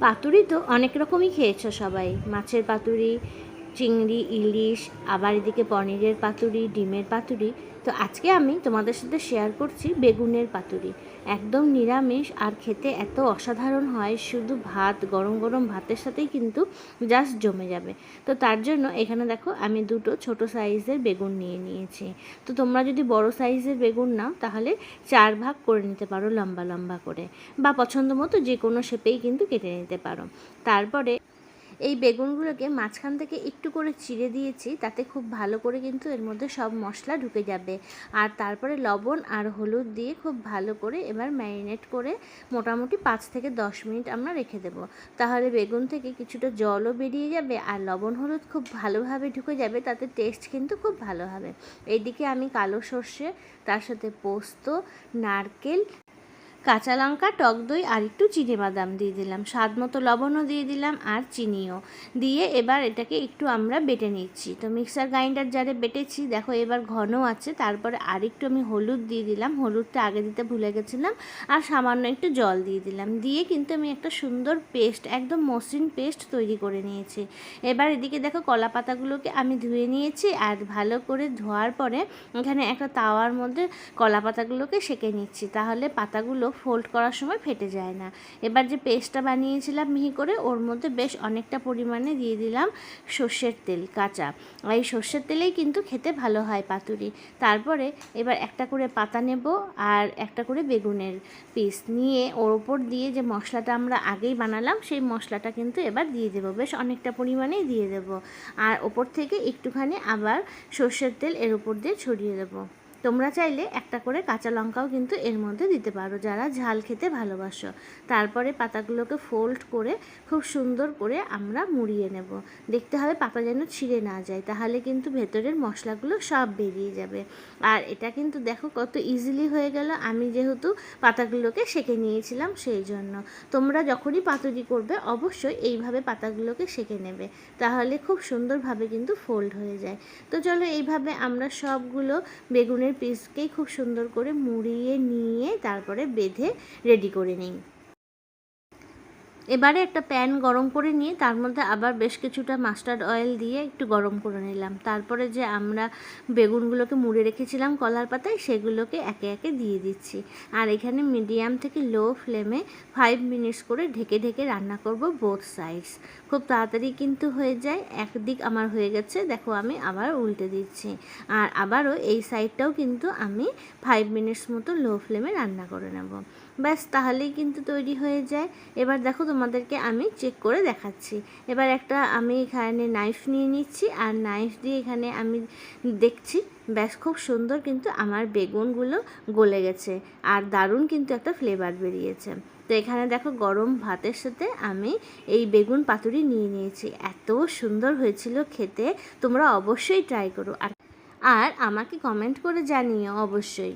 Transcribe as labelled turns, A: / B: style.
A: পাতুরি তো অনেক রকমই খেয়েছো সবাই। মাছের পাতুরি চিংড়ি, ইলিশ, আবার এদিকে পনিরের পাতুরি, ডিমের পাতুরি। তো আজকে আমি তোমাদের সাথে শেয়ার করছি বেগুনের পাতুরি। একদম নিরামিষ আর খেতে এত অসাধারণ হয়, শুধু ভাত, গরম গরম ভাতের সাথেই কিন্তু জাস্ট জমে যাবে। তো তার জন্য এখানে দেখো আমি দুটো ছোট সাইজের বেগুন নিয়ে নিয়েছি। তো তোমরা যদি বড় সাইজের বেগুন নাও, তাহলে চার ভাগ করে নিতে পারো লম্বা লম্বা করে। বা পছন্দ মতো যে কোনো শেপেই কিন্তু কেটে নিতে পারো। তারপরে এই বেগুনগুলোকে মাঝখান থেকে একটু করে চিড়ে দিয়েছি, তাতে খুব ভালো করে কিন্তু এর মধ্যে সব মশলা ঢুকে যাবে। আর তারপরে লবণ আর হলুদ দিয়ে খুব ভালো করে এবার ম্যারিনেট করে মোটামুটি পাঁচ থেকে দশ মিনিট আমরা রেখে দেব। তাহলে বেগুন থেকে কিছুটা জলও বেরিয়ে যাবে আর লবণ হলুদ খুব ভালোভাবে ঢুকে যাবে, তাতে টেস্ট কিন্তু খুব ভালো হবে। এইদিকে আমি কালো সর্ষে, তার সাথে পোস্ত, নারকেল কাঁচা লঙ্কা, টক দই আর একটু চিনি বাদাম দিয়ে দিলাম। স্বাদ মতো লবণও দিয়ে দিলাম আর চিনিও। দিয়ে এবার এটাকে একটু আমরা বেটে নিচ্ছি। তো মিক্সার গ্রাইন্ডার জারে বেটেছি। দেখো এবার ঘন আছে। তারপরে আর একটু আমি হলুদ দিয়ে দিলাম। হলুদটা আগে দিতে ভুলে গেছিলাম আর সামান্য একটু জল দিয়ে দিলাম। দিয়ে কিন্তু আমি একটা সুন্দর পেস্ট, একদম মসৃণ পেস্ট তৈরি করে নিয়েছি। এবার এদিকে দেখো কলা পাতাগুলোকে আমি ধুয়ে নিয়েছি আর ভালো করে ধোয়ার পরে এখানে একটা তাওয়ার মধ্যে কলা পাতাগুলোকে সেঁকে নিচ্ছি। তাহলে পাতাগুলো ফোল্ড করার সময় ফেটে যায় না। এবার যে পেস্টটা বানিয়েছিলাম মিহি করে, ওর মধ্যে বেশ অনেকটা পরিমাণে দিয়ে দিলাম সর্ষের তেল, কাঁচা। আর এই সর্ষের তেলেই কিন্তু খেতে ভালো হয় পাতুরি। তারপরে এবার একটা করে পাতা নেব আর একটা করে বেগুনের পিস নিয়ে ওর ওপর দিয়ে যে মশলাটা আমরা আগেই বানালাম, সেই মশলাটা কিন্তু এবার দিয়ে দেবো। বেশ অনেকটা পরিমাণেই দিয়ে দেবো। আর ওপর থেকে একটুখানি আবার সর্ষের তেল এর উপর দিয়ে ছড়িয়ে দেবো। তোমরা চাইলে একটা করে কাঁচা লঙ্কাও কিন্তু এর মধ্যে দিতে পারো, যারা ঝাল খেতে ভালোবাসো। তারপরে পাতাগুলোকে ফোল্ড করে খুব সুন্দর করে আমরা মুড়িয়ে নেব। দেখতে হবে পাতা যেন ছিঁড়ে না যায়, তাহলে কিন্তু ভেতরের মশলাগুলো সব বেরিয়ে যাবে। আর এটা কিন্তু দেখো কত ইজিলি হয়ে গেল, আমি যেহেতু পাতাগুলোকে সেঁকে নিয়েছিলাম সেই জন্য। তোমরা যখনই পাতুরি করবে, অবশ্যই এইভাবে পাতাগুলোকে সেঁকে নেবে, তাহলে খুব সুন্দরভাবে কিন্তু ফোল্ড হয়ে যায়। তো চলো এইভাবে আমরা সবগুলো বেগুনের পিসকেই খুব সুন্দর করে মুড়িয়ে নিয়ে তারপরে বেঁধে রেডি করে নিই। এবারে একটা প্যান গরম করে নিয়ে তার মধ্যে আবার বেশ কিছুটা মাস্টার্ড অয়েল দিয়ে একটু গরম করে নিলাম। তারপরে যে আমরা বেগুনগুলোকে মুড়ে রেখেছিলাম কলার পাতায়, সেগুলোকে একে একে দিয়ে দিচ্ছি। আর এখানে মিডিয়াম থেকে লো ফ্লেমে ফাইভ মিনিটস করে ঢেকে ঢেকে রান্না করব বোথ সাইডস খুব তাড়াতাড়ি কিন্তু হয়ে যায়, একদিক আমার হয়ে গেছে, দেখো আমি আবার উল্টে দিচ্ছি। আর আবারও এই সাইডটাও কিন্তু আমি ফাইভ মিনিটস মতো লো ফ্লেমে রান্না করে নেব। ব্যাস, তাহলেই কিন্তু তৈরি হয়ে যায়। এবার দেখো তোমাদেরকে আমি চেক করে দেখাচ্ছি। এবার একটা আমি এখানে নাইফ নিয়ে নিচ্ছি, আর নাইফ দিয়ে এখানে আমি দেখছি, ব্যাস খুব সুন্দর কিন্তু আমার বেগুনগুলো গলে গেছে, আর দারুণ কিন্তু একটা ফ্লেভার বেরিয়েছে। তো এখানে দেখো গরম ভাতের সাথে আমি এই বেগুন পাতুরি নিয়ে নিয়েছি। এত সুন্দর হয়েছিল খেতে, তোমরা অবশ্যই ট্রাই করো। আর আর আমাকে কমেন্ট করে জানিও অবশ্যই।